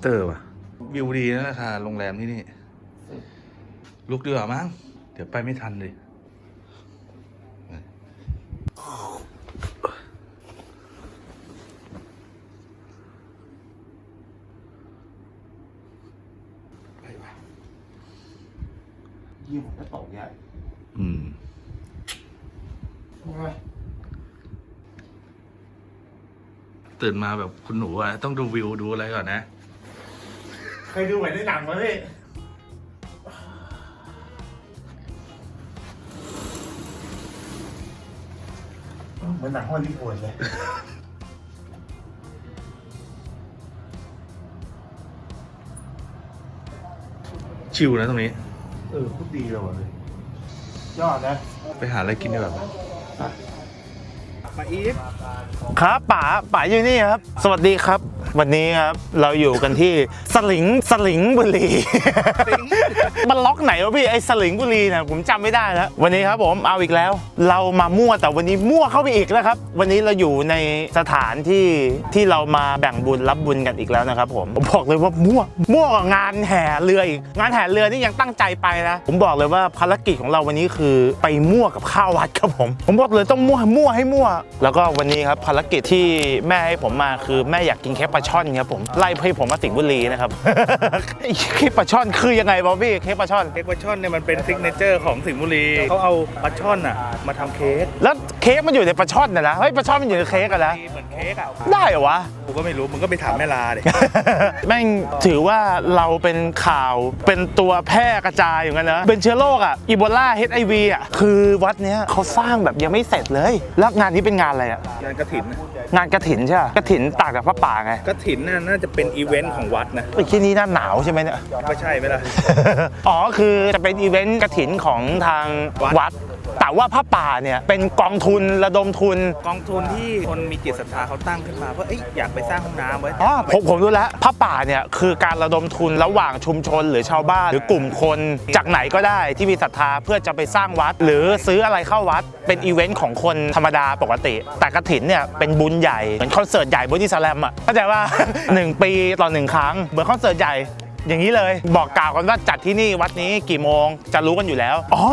เตอร์ว่ะ วิวดีนะราคาโรงแรมที่นี่ ลุกดีกว่ามั้ง เดี๋ยวไปไม่ทันเลย ไปว่ะยี่ผมจะตกใหญ่อืมตื่นมาแบบคุณหนูอะต้องดูวิวดูอะไรก่อนนะ เคยดูเหมือนในหนังไหมพี่เหมือนหนังฮอลลีวูดเลยชิลนะตรงนี้ เออพูดดีเลยว่ะเลยยอดนะไปหาอะไรกินดีกว่าปะมาอีฟครับป๋าป๋าอยู่นี่ครับ สวัสดีครับ วันนี้ครับเราอยู่กันที่สลิงสลิงบุรี มันล็อกไหนวะพี่ไอ้สลิงบุรีเนี่ยผมจำไม่ได้แล้ววันนี้ครับผมเอาอีกแล้ว เรามามั่วแต่วันนี้มั่วเข้าไปอีกแล้วครับ วันนี้เราอยู่ในสถานที่ที่เรามาแบ่งบุญรับบุญกันอีกแล้วนะครับผมผมบอกเลยว่ามั่วมั่วกว่างานแห่เรืออีกงานแห่เรือนี่ยังตั้งใจไปนะผมบอกเลยว่าภารกิจของเราวันนี้คือไปมั่วกับข้าววัดครับผม ผมบอกเลยต้องมั่วมั่วให้มั่ว แล้วก็วันนี้ครับภารกิจที่แม่ให้ผมมาคือแม่อยากกินแค่ปลาช่อนครับผมไล่ให้ผมมาสิงห์บุรีนะครับไอ้เค้กปลาช่อนคือยังไงบอบบี้เค้กปลาช่อน เค้กปลาช่อนเนี่ยมันเป็นซิกเนเจอร์ของสิงห์บุรีเขาเอาปลาช่อนอะมาทำเค้กแล้วเค้กมันอยู่ในปลาช่อนนะนะเฮ้ยปลาช่อนมันอยู่ในเค้กอะนะเหมือนเค้กอะได้เหรอวะ กูก็ไม่รู้มึงก็ไปถามแม่ลาเด็แม่งถือว่าเราเป็นข่าวเป็นตัวแพร่กระจายอย่างนั้นนะเป็นเชื้อโรคอะอีโบลาเฮไอวีอะคือวัดเนี้ยเขาสร้างแบบยังไม่เสร็จเลย แล้วงานนี้เป็นงานอะไรอะงานกระถิน งานกระถินใช่ไหมกระถินต่างจากพระป่าไงกระถินน่ะน่าจะเป็นอีเวนต์ของวัดนะไอ้ที่นี่หน้าหนาวใช่ไหมเนี่ยไม่ใช่ไหมล่ะ อ๋อคือจะเป็นอีเวนต์กระถินของทางวัด แต่ว่าพระป่าเนี่ยเป็นกองทุนระดมทุนกองทุนที่คนมีจิตศรัทธาเขาตั้งขึ้นมาเพื่อเอ้ยอยากไปสร้างห้องน้ำไว้อ๋อผมผมรู้แล้วพระป่าเนี่ยคือการระดมทุนระหว่างชุมชนหรือชาวบ้าน หรือกลุ่มคนจากไหนก็ได้ที่มีศรัทธาเพื่อจะไปสร้างวัด หรือซื้ออะไรเข้าวัด เป็นอีเวนต์ของคนธรรมดาปกติ แต่กระถินเนี่ยเป็นบุญใหญ่เหมือนคอนเสิร์ตใหญ่บนอิสแลมอะเข้าใจว่าหนึ่งปีต่อหนึ่งครั้งเหมือนคอนเสิร์ตใหญ่ อย่างนี้เลย บอกกล่าวกันว่าจัดที่นี่วัดนี้กี่โมงจะรู้กันอยู่แล้วอ๋อ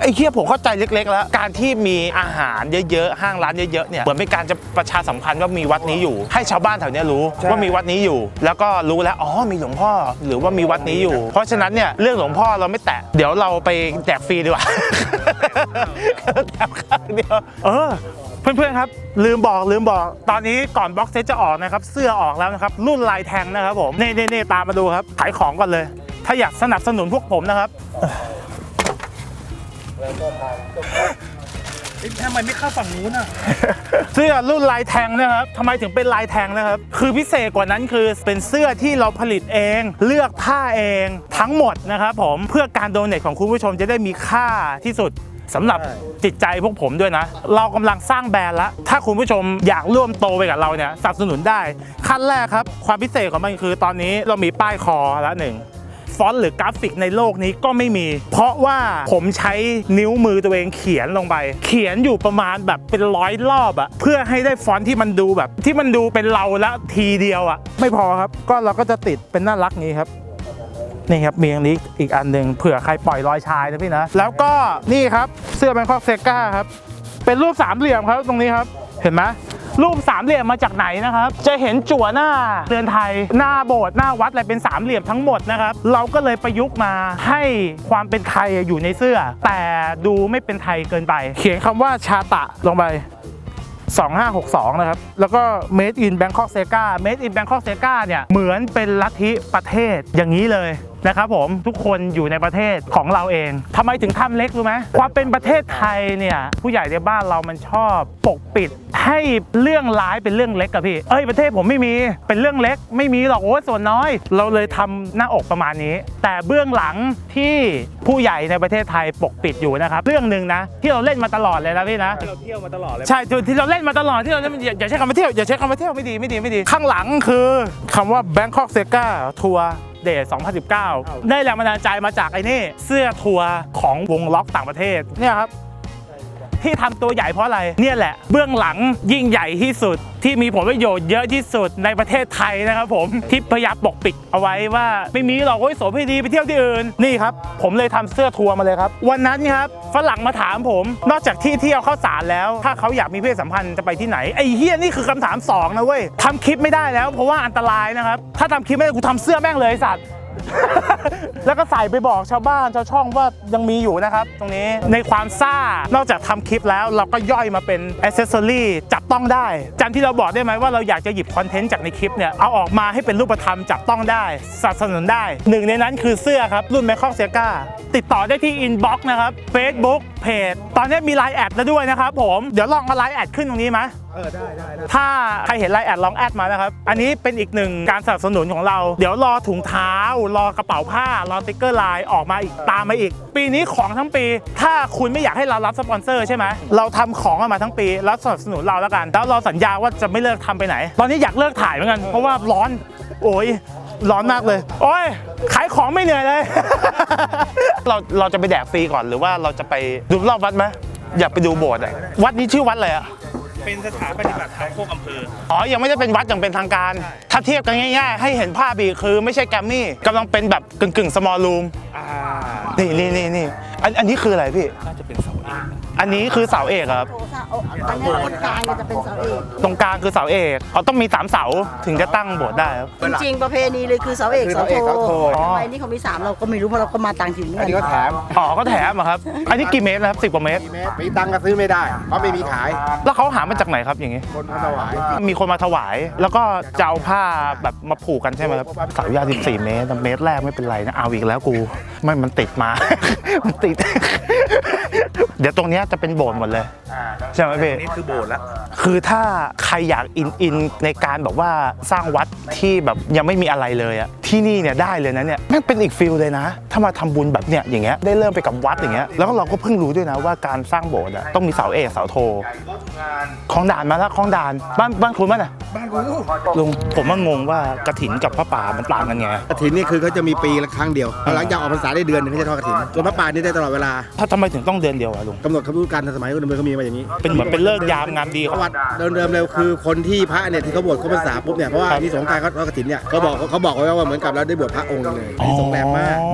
ไอ้เคียผมเข้าใจเล็ก ๆ แล้ว การที่มีอาหารเยอะๆห้างร้านเยอะๆเนี่ยเหมือนเป็นการจะประชาสัมพันธ์ว่ามีวัดนี้อยู่ ให้ชาวบ้านแถวเนี้ยรู้ว่ามีวัดนี้อยู่ แล้วก็รู้แล้วอ๋อมีหลวงพ่อหรือว่ามีวัดนี้อยู่ เพราะฉะนั้นเนี่ยเรื่องหลวงพ่อเราไม่แตะเดี๋ยวเราไปแจกฟรีดีกว่า แจกข้าวเดียวเออ เพื่อนๆครับ ลืมบอกลืมบอก ตอนนี้ก่อนบ็อกเซตจะออกนะครับ เสื้อออกแล้วนะครับ รุ่นลายแทงนะครับผมนี่นี่นี่ตามมาดูครับ ขายของก่อนเลย ถ้าอยากสนับสนุนพวกผมนะครับทำไมไม่เข้าฝั่งนู้นอะ เสื้อรุ่นลายแทงนะครับทำไมถึงเป็นลายแทงนะครับ คือพิเศษกว่านั้นคือเป็นเสื้อที่เราผลิตเอง เลือกผ้าเองทั้งหมดนะครับผมเพื่อการโดเนทของคุณผู้ชมจะได้มีค่าที่สุด สำหรับใช่จิตใจพวกผมด้วยนะ เรากำลังสร้างแบรนด์แล้วถ้าคุณผู้ชมอยากร่วมโตไปกับเราเนี่ยสนับสนุนได้ ขั้นแรกครับ ความพิเศษของมันคือตอนนี้เรามีป้ายคอแล้วหนึ่งฟอนต์หรือกราฟิกในโลกนี้ก็ไม่มี เพราะว่าผมใช้นิ้วมือตัวเองเขียนลงไป เขียนอยู่ประมาณแบบเป็นร้อยรอบอะเพื่อให้ได้ฟอนต์ที่มันดูแบบ ที่มันดูเป็นเราแล้วทีเดียวอะไม่พอครับ ก็เราก็จะติดเป็นน่ารักนี้ครับ นี่ครับมีอันนี้อีกอันหนึ่งเผื่อใครปล่อยรอยชายนะพี่นะ แล้วก็นี่ครับเสื้อแบงคอกเซกาครับ เป็นรูปสามเหลี่ยมครับตรงนี้ครับ เห็นไหมรูปสามเหลี่ยมมาจากไหนนะครับ จะเห็นจั่วหน้าเรือนไทย หน้าโบสถ์หน้าวัดอะไรเป็นสามเหลี่ยมทั้งหมดนะครับ เราก็เลยประยุกต์มาให้ความเป็นไทยอยู่ในเสื้อ แต่ดูไม่เป็นไทยเกินไป เขียนคำว่าชาตะลงไป2562 นะครับ แล้วก็ Made in Bangkok Sega Made in Bangkok Sega เนี่ย เหมือนเป็นลัทธิประเทศอย่างนี้เลย นะครับผมทุกคนอยู่ในประเทศของเราเองทำไมถึงทำเล็กรู้ไหมความเป็นประเทศไทยเนี่ยผู้ใหญ่ในบ้านเรามันชอบปกปิดให้เรื่องร้ายเป็นเรื่องเล็กอะพี่ เอ้ยประเทศผมไม่มีเป็นเรื่องเล็ก ไม่มีหรอกโอ้ยส่วนน้อย เราเลยทำหน้าอกประมาณนี้ แต่เบื้องหลังที่ผู้ใหญ่ในประเทศไทยปกปิดอยู่นะครับ เรื่องหนึ่งนะ ที่เราเล่นมาตลอดเลยนะพี่นะเราเที่ยวมาตลอดเลยใช่ที่เราเล่นมาตลอดที่เราเล่นอย่าอย่าใช้คำว่าเที่ยวอย่าใช้คำว่าเที่ยวไม่ดีไม่ดีไม่ดี ข้างหลังคือคำว่า Bangkok Sega ทัวร์ เดท2019 ได้แรงบันดาลใจมาจากไอ้นี่ เสื้อทัวร์ของวงล็อกต่างประเทศเนี่ยครับ ที่ทำตัวใหญ่เพราะอะไร เนี่ยแหละ เบื้องหลังยิ่งใหญ่ที่สุด ที่มีผลประโยชน์เยอะที่สุดในประเทศไทยนะครับผมที่พยายามปกปิดเอาไว้ว่า ไม่มีหรอกโอ้ยโสเภณีไปเที่ยวที่อื่นนี่ครับ ผมเลยทำเสื้อทัวร์มาเลยครับ วันนั้นครับฝรั่งมาถามผม นอกจากที่เที่ยวเข้าสารแล้ว ถ้าเขาอยากมีเพศสัมพันธ์จะไปที่ไหนไอ้เฮียนี่คือคำถามสองนะเว้ยทำคลิปไม่ได้แล้ว เพราะว่าอันตรายนะครับถ้าทำคลิปไม่ได้กูทำเสื้อแม่งเลยไอ้สัตว์ แล้วก็ใส่ไปบอกชาวบ้านชาวช่องว่ายังมีอยู่นะครับ ตรงนี้ในความซ่านอกจากทำคลิปแล้วเราก็ย่อยมาเป็นอ c เซสซอรี่จับต้องได้จำที่เราบอกได้ไหมว่าเราอยากจะหยิบคอนเทนต์จากในคลิปเนี่ยเอาออกมาให้เป็นรูปธรรมจับต้องได้สนับสนุนได้ หนึ่งในนั้นคือเสื้อครับรุ่นแมคคอกเซียกาติดต่อได้ที่อินบ็อกซ์นะครับ Facebook เพจตอนนี้มีไลน์แอดแล้วด้วยนะครับผมเดี๋ยวลองเอาไลน์แอดขึ้นตรงนี้ไหม เออได้ได้ได้ถ้าใครเห็นไลน์แอดลองแอดมานะครับ อันนี้เป็นอีกหนึ่งการสนับสนุนของเรา เดี๋ยวรอถุงเท้า รอกระเป๋าผ้า รอติ๊กเกอร์ไลน์ออกมาอีกตามมาอีก ปีนี้ของทั้งปี ถ้าคุณไม่อยากให้เรารับสปอนเซอร์ใช่ไหมเราทำของออกมาทั้งปีแล้วสนับสนุนเราแล้วกันแล้วเราสัญญาว่าจะไม่เลิกทำไปไหน ตอนนี้อยากเลิกถ่ายเหมือนกันเพราะว่าร้อน โอ้ยร้อนมากเลย โอ้ย ขายของไม่เหนื่อยเลย เรา เราจะไปแดกฟรีก่อนหรือว่าเราจะไปดูรอบวัดไหมอยากไปดูโบสถ์อะวัดนี้ชื่อวัดอะไรอะ เป็นสถานปฏิบัติธรรมโคกอำเภอ อ๋อ ยังไม่ได้เป็นวัดอย่างเป็นทางการ ถ้าเทียบกันง่ายๆ ให้เห็นภาพอีกคือไม่ใช่แกรมมี่กำลังเป็นแบบกึ่งกึ่งสมอลรูม อ่า นี่นี่นี่นี่อันอันนี้คืออะไรพี่ น่าจะเป็นเสาเอกอันนี้คือเสาเอกครับ โอ้เสาอันนี้ตรงกลางเนี่ยจะเป็นเสาเอก ตรงกลางคือเสาเอกเขาต้องมีสามเสาถึงจะตั้งโบสถ์ได้ครับ จริงๆประเพณีเลยคือเสาเอกคือเสาเสาเอกเสาโทโท อ๋อ ทำไมนี่เขามีสามเราก็ไม่รู้เพราะเราก็มาต่างถิ่นเหมือนอันนี้กัก็นแถมอ๋อก็แถมเหรอครับ อันนี้กี่เมตรนะครับสิบกว่าเมตร มีเมตรมีตังค์ก็ซื้อไม่ได้เพราะไม่มีขายแล้วเขาหามาจากไหนครับอย่างงี้ คนเขาถวายมีคนมาถวาย แล้วก็จะเอาผ้าแบบมาผูกกันใช่ไหมครับเสายาว14 เมตรแต่เมตรแรกไม่เป็นไรนะ เอาอีกแล้วกู ไม่มันติดมา มันติด เดี๋ยวตรงเนี้ยจะเป็นโบสถ์หมดเลย ใช่ไหมพี่ นี่คือโบสถ์ละคือถ้าใครอยากอินอินในการแบบว่าสร้างวัดที่แบบยังไม่มีอะไรเลยอะ ที่นี่เนี่ยได้เลยนะเนี่ยแม่งเป็นอีกฟิลเลยนะ ถ้ามาทำบุญแบบเนี้ยอย่างเงี้ยได้เริ่มไปกับวัดอย่างเงี้ยแล้วก็เราก็เพิ่งรู้ด้วยนะว่าการสร้างโบสถ์อะต้องมีเสาเอกเสาโทคลองด่านมาแล้วคลองด่านบ้านบ้านคุณมั้ยน่ะบ้านกูลุงผมว่างงว่ากระถินกับพระป่ามันต่างกันไงกระถินนี่คือเขาจะมีปีละครั้งเดียวหลังจากออกพรรษาได้เดือนหนึงเขาจะทอดกระถินส่วนพระป่านี่ได้ตลอดเวลาถ้าทำไมถึงต้องเดือนเดียวอะลุงกำหนดคำพูดการสมัยคนเดิมเขามีมาอย่างนี้เป็นเหมือนเป็นเลิกยามงามดีปเขาระวัติเดิมๆเลยคือคนที่พระเนี่ยที่เขาบวชเข้าพรรษาปุ๊บเนี่ยเพราะว่าที่สงฆ์การเขาทอดกระถินเนี่ยเขาบอกเขาบอกไว้ว่าเหมือนกับเราได้บวชพระองค์เลยอันนี้สงฆ์แรงมากอ๋อ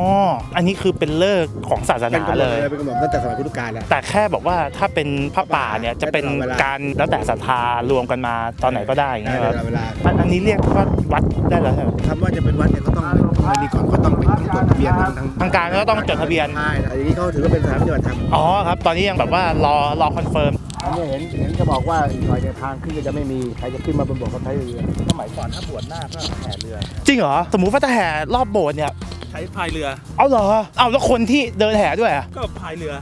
อันนี้คือเป็นเลิกของศาสเป็นำหนนากเลดเลยยเป็นกำหนดตั้งแต่สมัยพุทธกาลแล้ว แต่แค่บอกว่าถ้าเป็นพระป่าเนี่ยจะเป็นการแล้วแต่ศรัทธารวมกันมาตอนไหนก็ได้อย่างได้เงี้ยตครับลอดเวลา อันอันนี้เรียกว่าวัดได้แล้วใช่ไหม คำว่าจะเป็นวัดเนี่ยเขาต้องอันนี้ก่อนเขาต้องเป็นต้องจดทะเบียนทางทางทางการก็ต้องจดทะเบียน ใช่แต่อย่างนี้เขาถือว่าเป็นสถานปฏิบัติธรรมอ๋อครับ ตอนนี้ยังแบบว่ารอรอคอนเฟิร์ม อันนี้เห็นเห็นจะบอกว่าอีกหน่อยเนี่ยทางขึ้นก็จะไม่มีใครจะขึ้นมาบนบกเขาใช้เรือสมัยก่อนถ้าบวชหน้าก็แห่เรือ จริงเหรอ สมมุติว่าจะแห่รอบโบสถ์เนี่ย ใช้พายเรือ เอาเหรอ เอาแล้วคนที่เดินแห่ด้วยอะก็พายเรือ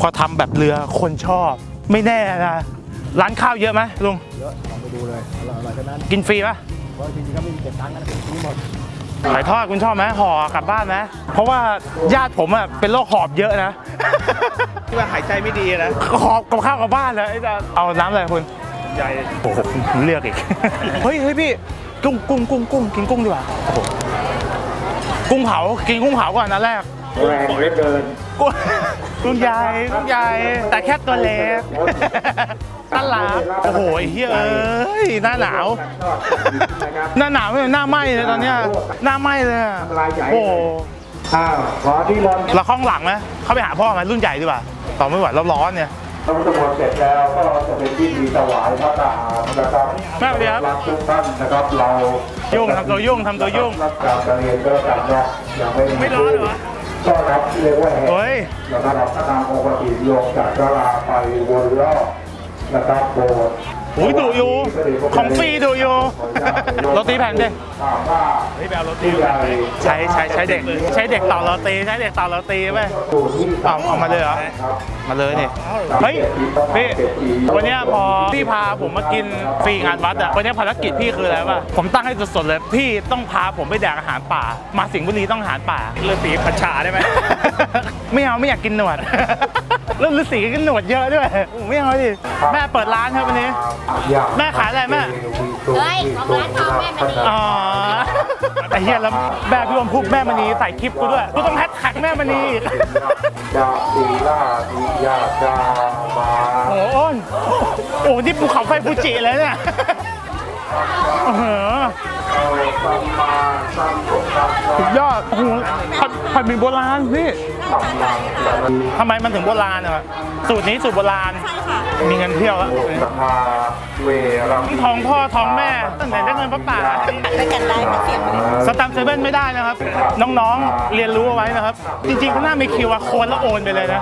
พอทำแบบเรือคนชอบ ไม่แน่นะร้านข้าวเยอะไหมลุง เยอะลองไปดูเลยอร่อยอร่อยทั้งนั้นกินฟรีปะเพราะจริงๆก็ไม่มีเก็บตังค์กันทิ้งหมดหอยทอดคุณชอบไหมห่อกลับบ้านไหมเพราะว่าญาติผมอะเป็นโรคหอบเยอะนะ ที่ว่าหายใจไม่ดีนะหอบกับข้าวกลับบ้านเลยไอ้จะเอาน้ำอะไรคุณใหญ่โอ้โหเลือกอีก เฮ้ยเฮ้ยพี่กุ้งกุ้งกุ้งกุ้งกินกุ้งดีกว่าโอ้โหกุ้งเผากินกุ้งเผาก่อนนะแรกแรงเหลือเกินกุ้งกุ้งใหญ่กุ้งใหญ่แต่แค่ตัวเล็กตลาดโอ้โหไอ้เฮ้ยเอ้ยหน้าหนาว หน้าหนาวไม่หน้าไหม้เลยตอนเนี้ยหน้าไหม้เลยอะโอ้โห อ้าวขอที่รอนเราข้องหลังไหมเข้าไปหาพ่อไหมรุ่นใหญ่ดีกว่าต่อไม่ไหวแล้วร้อนเนี่ยทำสมุดเสร็จแล้วก็จะเป็นพิธีถวายพระทหารนะครับแม่สวัสดีครับรัทุกท่านนะครับเรายุ่งทำตัวยุ่งทำตัวยุ่งรับการเรียนก็แล้วกันเนาะยังไม่ไม่ร้อนเหรอก็รับเรียกว่าแห่เฮ้ยนะครับเราก็นำองค์ปฏิโยงจากศาลาไปวนรอบนะครับโบสถ์โอ้ยดุอยู่ของฟรีดุอยู่โรตีแผ่นดิถามว่าเฮ้ยไปเอารถตีผู้ใหญ่ใช้ใช้ใช้เด็ก ใช้เด็กต่อโรตีใช้เด็กต่อโรตีไปอยู่ที่เอาเอามาเลยเหรอครับมาเลยนี่เฮ้ยพี่วันเนี้ยพอพี่พาผมมากินฟรีงานวัดอะวันเนี้ยภารกิจพี่คืออะไรป่ะผมตั้งให้สดๆเลยพี่ต้องพาผมไปแดกอาหารป่า มาสิงห์บุรีต้องอาหารป่าเรือสีผัดฉาได้ไหมไม่เอาไม่อยากกินหนวด แล้วฤาษีก็กินหนวดเยอะด้วยโอ้ไม่เอาดิแม่เปิดร้านครับวันนี้ แม่ขายอะไรแม่เฮ้ยของร้านทองแม่มณีอ๋อไอ้เหี้ยแล้วแม่พี่อมพุกแม่มณีใส่คลิปกูด้วยกูต้องแฮชแท็กแม่มณีอีกยาตีลาดิยาจามาโอ้โหอ้นโอ้โหนี่ภูเขาไฟฟูจิเลยเนี่ยโอ้โหเอาสัมมาสัมพุทธัสสะสุดยอดโอ้โหผัดผัดหมี่โบราณพี่สัมมาสัมพุ ทธัสสะทำไมมันถึงโบราณอะสูตรนี้สูตรโบราณมีเงินเที่ยวแล้วสภาเวรัมทองพ่อทองแม่ตั้งแต่ได้เงินพระป่าไปกันได้มาเสียบเลยสแตมป์เซเว่นไม่ได้นะครับ น้องๆ เรียนรู้เอาไว้นะครับ จริงๆเขาหน้ามีคิวอะโคนแล้วโอนไปเลยนะ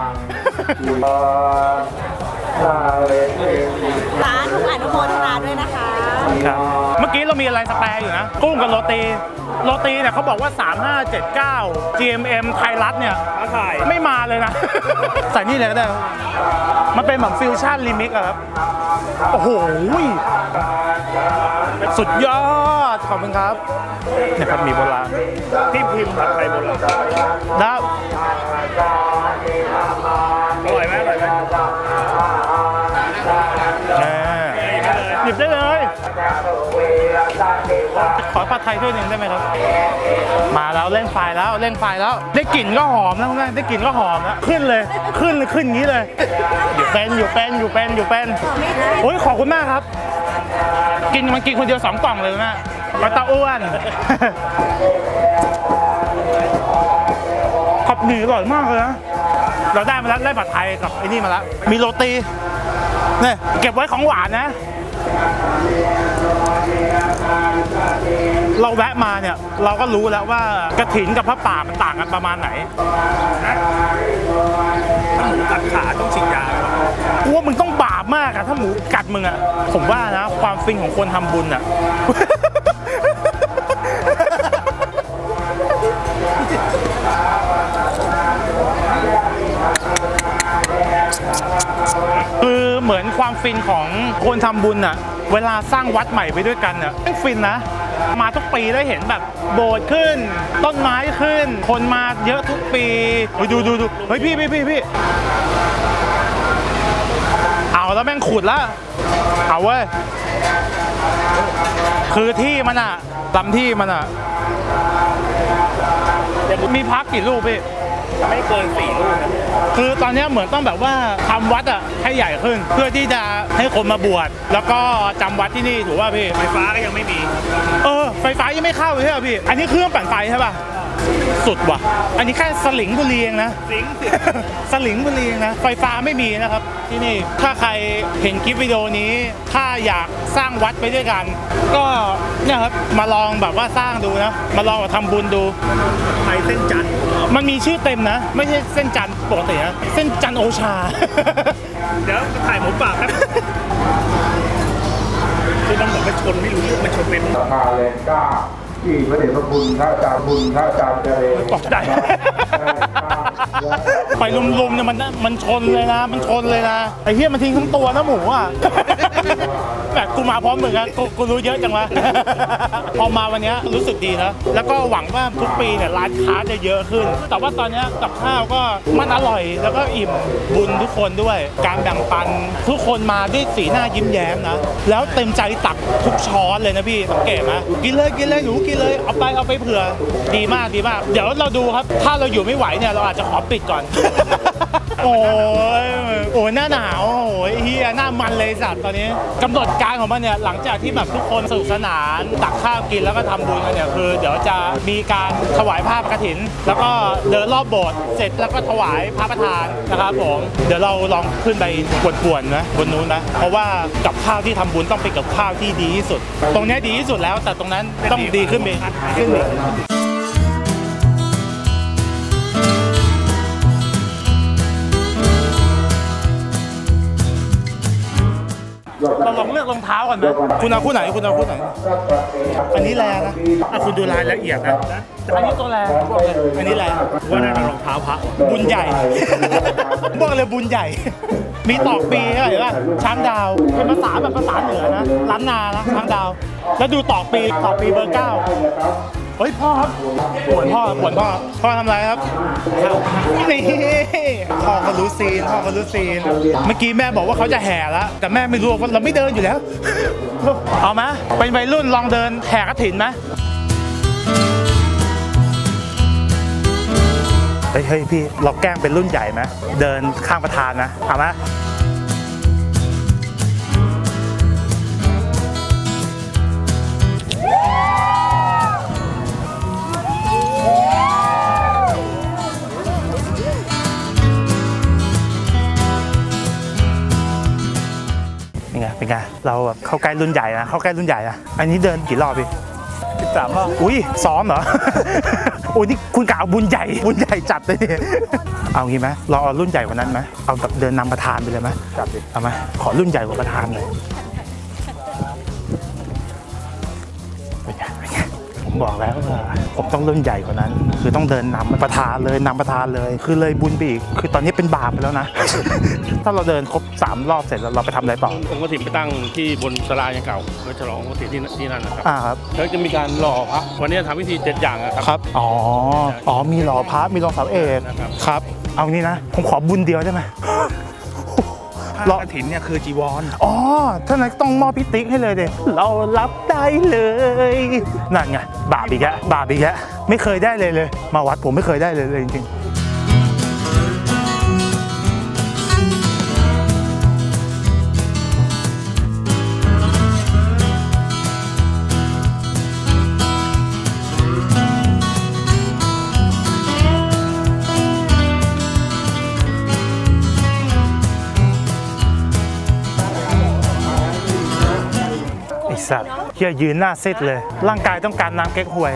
นาเลเสาธุอนุโมทนาด้วยนะคะครับ เมื่อกี้เรามีอะไรสแปรอยู่นะ กุ้งกับโรตีโรตีเนี่ยเขาบอกว่า 3579 GMM ไทยรัฐเนี่ยไม่มาเลยนะ ใส่นี่เลยก็ได้ครับมันเป็นแบบฟิวชั่นลิมิกอะครับ โอ้โห สุดยอด ขอบคุณครับเนี่ยครับหมีโบราณที่พิมพ์ผัดไทยโบราณแล้ว ยิบได้เลย ขอผัดไทยถ้วยหนึ่งได้ไหมครับ มาแล้วเล่นไฟแล้วเล่นไฟแล้ว ได้กลิ่นก็หอมแล้วนะได้กลิ่นก็หอมแล้วขึ้นเลย ขึ้นเลยขึ้นอย่างนี้เลย อยู่เป็นอยู่เป็นอยู่เป็นอยู่เป็นโอ้ยขอบคุณมากครับ กินมันกินคนเดียวสองกล่องเลยนะปลาตาอ้วนขอบหนีอร่อยมากเลยนะเราได้มาแล้วได้ผัดไทยกับไอ้นี่มาแล้วมีโรตี นี่ยเก็บไว้ของหวานนะ เราแวะมาเนี่ย เราก็รู้แล้วว่ากระถินกับพระป่ามันต่างกันประมาณไหนถ้าหมูกัดขาต้องฉีดยากูว่ามึงต้องบาปมากอะถ้าหมูกัดมึงอะผมว่านะ ความฟินของคนทำบุญอะ เหมือนความฟินของคนทำบุญอะเวลาสร้างวัดใหม่ไปด้วยกันอะแม่งฟินนะ มาทุกปีได้เห็นแบบโบสถ์ขึ้น ต้นไม้ขึ้น คนมาเยอะทุกปีเฮ้ยดูดูดูเฮ้ยพี่พี่พี่พี่เอาแล้วแม่งขุดแล้วเอาเว้ยคือที่มันอะลำที่มันอะมีพักกี่ลูกพี่ ไม่เกินสี่ลูกคือตอนเนี้ยเหมือนต้องแบบว่าทำวัดอะให้ใหญ่ขึ้น เพื่อที่จะให้คนมาบวชแล้วก็จำวัดที่นี่ถูกป่ะพี่ไฟฟ้าก็ยังไม่มี เออไฟฟ้ายังไม่เข้าเลยใช่ป่ะพี่ อันนี้เครื่องปั่นไฟใช่ป่ะ สุดว่ะ อันนี้แค่สลิงบุรีเองนะสลิงสลิงบุรีเองนะ ไฟฟ้าไม่มีนะครับ ที่นี่ ถ้าใครเห็นคลิปวิดีโอนี้ ถ้าอยากสร้างวัดไปด้วยกัน ก็เนี่ยครับ มาลองแบบว่าสร้างดูนะ มาลองแบบทำบุญดู ไปเส้นจันทร์มันมีชื่อเต็มนะ ไม่ใช่เส้นจันทร์ปกตินะ เส้นจันทร์โอชา เดี๋ยวถ่ายหมูป่าแป๊บคือมันเหมือนมันชนไม่รู้มันชนเป็นสภาแรงกล้า ที่พระเดชพระคุณพระอาจารย์บุญพระอาจารย์เจริญตกใจ ไปลุมๆเนี่ยมันมันชนเลยนะ มันชนเลยนะไอ้เหี้ยมันทิ้งทั้งตัวนะหมูอะ แบบกูมาพร้อมเหมือนกันกูกูรู้เยอะจังวะ พอมาวันเนี้ยรู้สึกดีนะ แล้วก็หวังว่าทุกปีเนี่ยร้านค้าจะเยอะขึ้น แต่ว่าตอนเนี้ยกับข้าวก็มันอร่อย แล้วก็อิ่มบุญทุกคนด้วย การแบ่งปันทุกคนมาด้วยสีหน้ายิ้มแย้มนะ แล้วเต็มใจตักทุกช้อนเลยนะพี่สังเกตไหมกินเลยกินเลยหนูกินเลย เอาไปเอาไปเผื่อ ดีมากดีมาก เดี๋ยวเราดูครับ ถ้าเราอยู่ไม่ไหวเนี่ยเราอาจจะขอปิดก่อน โอ้ยโอ้ยหน้าหนาวโอ้ยเฮียหน้ามันเลยสัตว์ตอนนี้กำหนดการของมันเนี่ยหลังจากที่แบบทุกคนสนุกสนานตักข้าวกินแล้วก็ทำบุญกันเนี่ยคือ เดี๋ยวจะมีการถวายผ้ากฐิน แล้วก็เดินรอบโบสถ์เสร็จแล้วก็ถวายพระประธานนะครับผมเดี๋ยวเราลองขึ้นไปปวนๆนะบนนู้นนะเพราะว่ากับข้าวที่ทำบุญต้องเป็นกับข้าวที่ดีที่สุด ตรงเนี้ยดีที่สุดแล้วแต่ตรงนั้นต้องดีขึ้นไปขึ้นอีก เราลองเลือกรองเท้าก่อนนะคุณเอาคู่ไหนคุณเอาคู่ไหน อันนี้แรงนะอะคุณดูรายละเอียดนะอันนี้ตัวแรงบอกเลยอันนี้แรงว่าน่าจะรองเท้าพระบุญใหญ่บอกเลยบุญใหญ่ มีตอกปีเห็นป่ะช้างดาวเป็นภาษาแบบภาษาเหนือนะล้านนานะช้างดาว แล้วดูตอกปีตอกปีเบอร์เก้า เฮ้ยพ่อครับปวดพ่อปวดพ่อ พ่อทำไรครับ นี่พ่อก็รู้ซีนพ่อก็รู้ซีน เมื่อกี้แม่บอกว่าเขาจะแห่แล้ว แต่แม่ไม่รู้ว่าเราไม่เดินอยู่แล้ว เอาไหมเป็นวัยรุ่นลองเดินแห่กระถินไหมเฮ้ยพี่เราแกล้งเป็นรุ่นใหญ่ไหมเดินข้างประธานนะเอาไหม เป็นไงเราแบบเข้าใกล้รุ่นใหญ่นะเข้าใกล้รุ่นใหญ่นะอันนี้เดินกี่รอบพี่สิบสามรอบอุ้ยซ้อมเหรอโอ้ยนี่คุณกะเอาบุญใหญ่บุญใหญ่จัดเลยเนี่ยเอางี้ไหมเราเอารุ่นใหญ่กว่านั้นไหมเอาแบบเดินนำประธานไปเลยไหมจับดิเอาไหมขอรุ่นใหญ่กว่าประธานเลย ผมบอกแล้วว่าผมต้องรุ่นใหญ่กว่านั้น คือต้องเดินนำประธานเลยนำประธานเลย คือเลยบุญไปอีกคือตอนนี้เป็นบาปไปแล้วนะ ถ้าเราเดินครบสามรอบเสร็จแล้วเราไปทำอะไรต่อองค์กฐินไปตั้งที่บนศาลาอย่างเก่าเพื่อฉลององค์กฐินที่นั่นที่นั่นนะครับอ่าครับแล้วจะมีการหล่อพระวันนี้ทำพิธีเจ็ดอย่างอะครับครับอ๋ออ๋อมีหล่อพระมีรองเสาเอกนะครับครับ เอางี้นะผมขอบุญเดียวได้ไหม ผ้ากระถินเนี่ยคือจีวร อ๋อถ้านั้นต้องมอบพิติ๊กให้เลยเดยเรารับได้เลย นั่นไง บาปอีกแล้วบาปอีกแล้วไม่เคยได้เลยเลย มาวัดผมไม่เคยได้เลยเลยจริงๆ สัตว์เฮียยืนหน้าซิดเลย ร่างกายต้องการน้ำเก๊กฮวย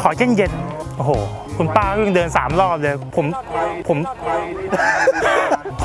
ขอเย็นเย็นๆโอ้โห คุณป้าเพิ่งเดินสามรอบเลย ผม ผม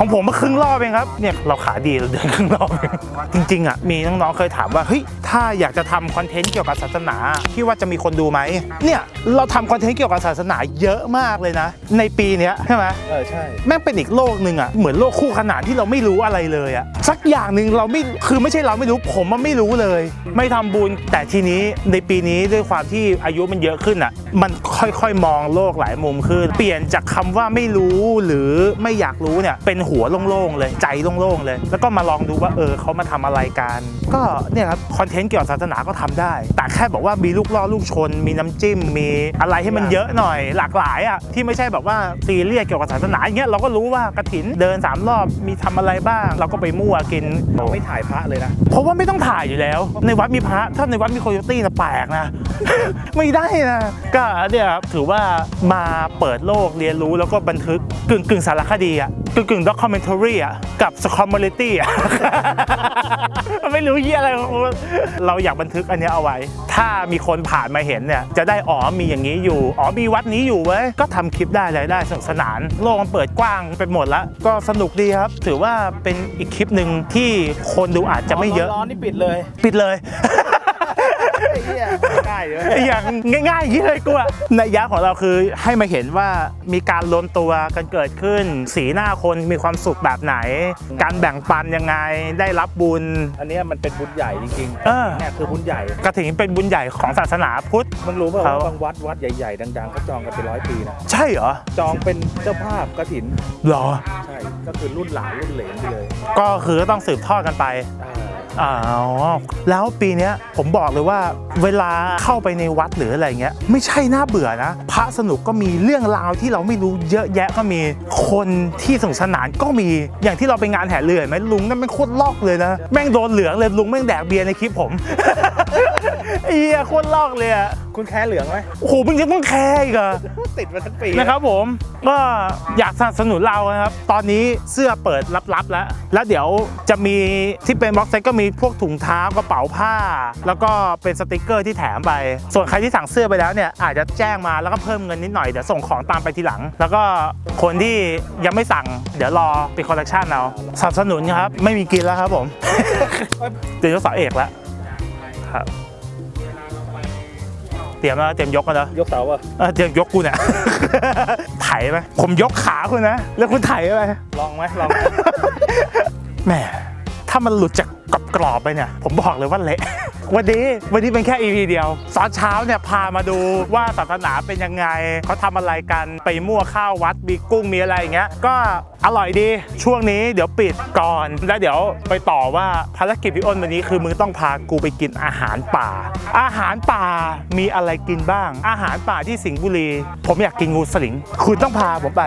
ของผมมาครึ่งรอบเองครับเนี่ยเราขาดีเราเดินครึ่งรอบเองจริงๆอะมีน้องๆเคยถามว่าเฮ้ยถ้าอยากจะทำคอนเทนต์เกี่ยวกับศาสนาคิดว่าจะมีคนดูไหมเนี่ยเราทำคอนเทนต์เกี่ยวกับศาสนาเยอะมากเลยนะ ในปีเนี้ยใช่ไหมเออใช่แม่งเป็นอีกโลกหนึ่งอะเหมือนโลกคู่ขนานที่เราไม่รู้อะไรเลยอะสักอย่างหนึ่งเราไม่คือไม่ใช่เราไม่รู้ผมมันไม่รู้เลย ไม่ทำบุญแต่ทีนี้ในปีนี้ด้วยความที่อายุมันเยอะขึ้นอะมันค่อยๆมองโลกหลายมุมขึ้น เปลี่ยนจากคำว่าไม่รู้หรือไม่อยากรู้เนี่ยเป็นหัวโล่งๆเลยใจโล่งๆเลย แล้วก็มาลองดูว่าเออเขามาทำอะไรกัน ก็เนี่ยครับคอนเทนต์เกี่ยวกับศาสนาก็ทำได้ แต่แค่บอกว่ามีลูกล่อลูกชน มีน้ำจิ้ม มีอะไรให้มันเยอะหน่อยหลากหลายอะที่ไม่ใช่แบบว่าซีเรียสเกี่ยวกับศาสนาอย่างเงี้ยเราก็รู้ว่ากระถินเดินสามรอบมีทำอะไรบ้าง เราก็ไปมั่วกินเราไม่ถ่ายพระเลยนะเพราะว่าไม่ต้องถ่ายอยู่แล้ว ในวัดมีพระถ้าในวัดมีโคโยตี้นะแปลกนะไม่ได้นะก็เนี่ยครับถือว่ามาเปิดโลกเรียนรู้แล้วก็บันทึกกึ่งกึ่งสารคดีอะกึ่งกึ่งด็อกคอมเมนทรีอะกับสคอมมอลิตี้อะไม่รู้เยี่ยอะไรของมันเราอยากบันทึกอันเนี้ยเอาไว้ ถ้ามีคนผ่านมาเห็นเนี่ยจะได้อ๋อมีอย่างนี้อยู่อ๋อมีวัดนี้อยู่เว้ยก็ทำคลิปได้รายได้สนุกสนาน โลกมันเปิดกว้างไปหมดแล้วก็สนุกดีครับ ถือว่าเป็นอีกคลิปหนึ่งที่คนดูอาจจะไม่เยอะร้อนๆนี่ปิดเลย ปิดเลย ไอ้เหี้ยง่ายเลยอย่างง่ายๆอย่างนี้เลยกูอะนัยยะของเราคือให้มาเห็นว่ามีการรวมตัวกันเกิดขึ้น สีหน้าคนมีความสุขแบบไหน การแบ่งปันยังไงได้รับบุญ อันเนี้ยมันเป็นบุญใหญ่จริงเออเนี่ยคือบุญใหญ่ กระถิ่นเป็นบุญใหญ่ของศาสนาพุทธมึงรู้ป่าวเขาว่าบางวัดวัดใหญ่ๆ ดังๆเขาจองกันเป็นร้อยปีนะ ใช่เหรอจองเป็นเจ้าภาพกระถิน เหรอ ใช่ ก็คือรุ่นหลานรุ่นเหลนไปเลยก็คือต้องสืบทอดกันไป อ่า อ๋อแล้วปีเนี้ยผมบอกเลยว่าเวลาเข้าไปในวัดหรืออะไรเงี้ยไม่ใช่น่าเบื่อนะ พระสนุกก็มีเรื่องราวที่เราไม่รู้เยอะแยะก็มีคนที่สนุกสนานก็มีอย่างที่เราไปงานแห่เรือไหมลุงนั่นแม่งโคตรลอกเลยนะแม่งโดนเหลืองเลยลุงแม่งแดกเบียร์ในคลิปผมเอียโคตรลอกเลยอะ คุณแค่เหลืองไหมโอ้โหมึงยังต้องแคร์อีกเหรอ ติดมาทั้งปีนะครับผมก็อยากสนับสนุนเรานะครับ ตอนนี้เสื้อเปิดลับๆแล้ว แล้วเดี๋ยวจะมีที่เป็นบ็อกเซตก็มีพวกถุงเท้ากระเป๋าผ้า แล้วก็เป็นสติกเกอร์ที่แถมไป ส่วนใครที่สั่งเสื้อไปแล้วเนี่ยอาจจะแจ้งมาแล้วก็เพิ่มเงินนิดหน่อยเดี๋ยวส่งของตามไปทีหลัง แล้วก็คนที่ยังไม่สั่ง เดี๋ยวรอเป็นคอลเลคชันเอาสนับสนุนครับไม่มีกินแล้วครับผม เดี๋ยวยกเสาเอกแล้วครับ เตรียมแล้วเตรียมยกกันแล้วยกเสาอะเออเดี๋ยวยกกูเนี่ย ไถไหมผมยกขาคุณนะ แล้วคุณไถไปลองไหมลองไหมแหมถ้ามันหลุดจากกรอบกรอบๆไปเนี่ย ผมบอกเลยว่าเละผ วันนี้วันนี้เป็นแค่ EP เดียวตอนเช้าเนี่ยพามาดูว่าศาสนาเป็นยังไงเขาทำอะไรกันไปมั่วข้าววัดมีกุ้งมีอะไรอย่างเงี้ยก็อร่อยดีช่วงนี้เดี๋ยวปิดก่อน แล้วเดี๋ยวไปต่อว่าภารกิจพี่อ้นวันนี้คือมึงต้องพากูไปกินอาหารป่า อาหารป่ามีอะไรกินบ้าง อาหารป่าที่สิงห์บุรี ผมอยากกินงูสลิงคุณต้องพาผมไป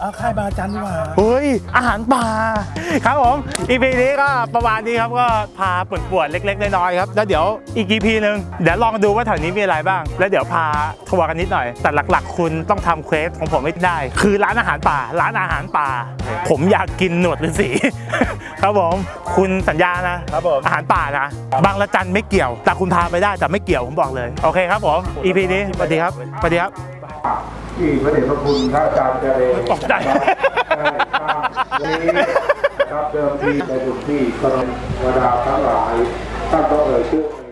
เอาค่ายบาจันดีกว่าเฮ้ยอาหารป่า ครับผมอีพีนี้ก็ประมาณนี้ครับก็พาปวดๆเล็ก ๆ น้อยๆครับแล้วเดี๋ยวอีกอีพีหนึ่งเดี๋ยวลองดูว่าแถวนี้มีอะไรบ้าง แล้วเดี๋ยวพาทัวร์กันนิดหน่อย แต่หลักๆ คุณต้องทำเควสของผมไม่ได้ คือร้านอาหารป่า ร้านอาหารป่า ผมอยากกินหนวดฤาษี ครับผม คุณสัญญานะ ครับผม อาหารป่านะ บางละจันไม่เกี่ยว แต่คุณพาไปได้แต่ไม่เกี่ยวผมบอกเลย โอเคครับผมอีพีนี้ สวัสดีครับ สวัสดีครับ ที่พระเดชพระคุณพระอาจารย์เจริญตกใจ ได้สร้างนี้นะครับเดิมทีในจุดที่กรณีธรรมดาทั้งหลาย ท่านต้องเอ่ยชื่อ